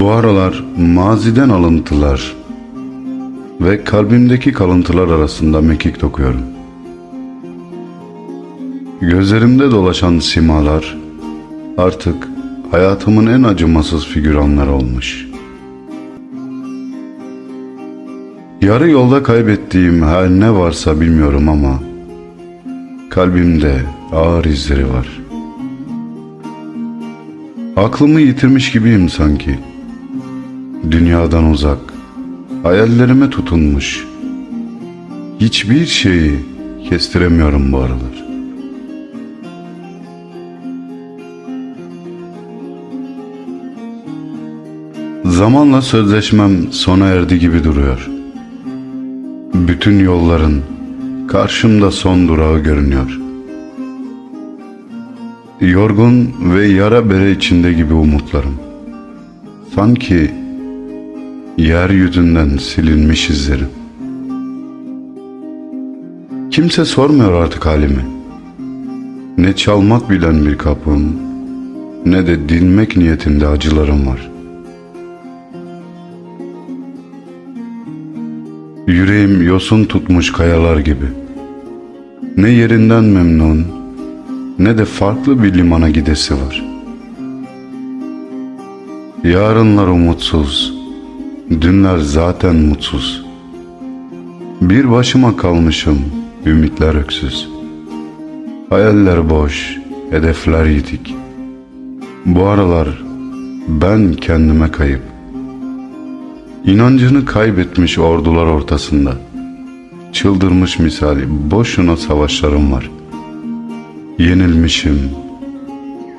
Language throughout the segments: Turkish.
Bu aralar maziden alıntılar ve kalbimdeki kalıntılar arasında mekik dokuyorum. Gözlerimde dolaşan simalar artık hayatımın en acımasız figüranları olmuş. Yarı yolda kaybettiğim her ne varsa bilmiyorum ama kalbimde ağır izleri var. Aklımı yitirmiş gibiyim sanki. Dünyadan uzak, hayallerime tutunmuş. Hiçbir şeyi kestiremiyorum bu aralar. Zamanla sözleşmem sona erdi gibi duruyor. Bütün yolların karşımda son durağı görünüyor. Yorgun ve yara bere içinde gibi umutlarım. Sanki yeryüzünden silinmiş izlerim. Kimse sormuyor artık halimi. Ne çalmak bilen bir kapım, ne de dinmek niyetinde acılarım var. Yüreğim yosun tutmuş kayalar gibi. Ne yerinden memnun, ne de farklı bir limana gidesi var. Yarınlar umutsuz, dünler zaten mutsuz. Bir başıma kalmışım, ümitler öksüz. Hayaller boş, hedefler yitik. Bu aralar ben kendime kayıp. İnancını kaybetmiş ordular ortasında. Çıldırmış misali boşuna savaşlarım var. Yenilmişim,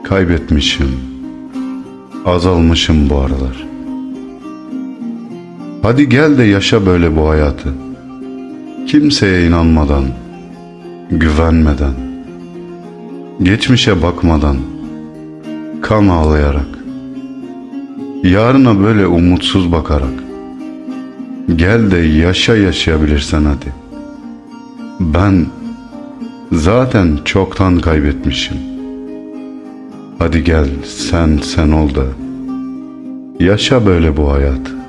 kaybetmişim, azalmışım bu aralar. Hadi gel de yaşa böyle bu hayatı. Kimseye inanmadan, güvenmeden, geçmişe bakmadan, kan ağlayarak, yarına böyle umutsuz bakarak, gel de yaşa yaşayabilirsen hadi. Ben zaten çoktan kaybetmişim. Hadi gel sen sen ol da yaşa böyle bu hayatı.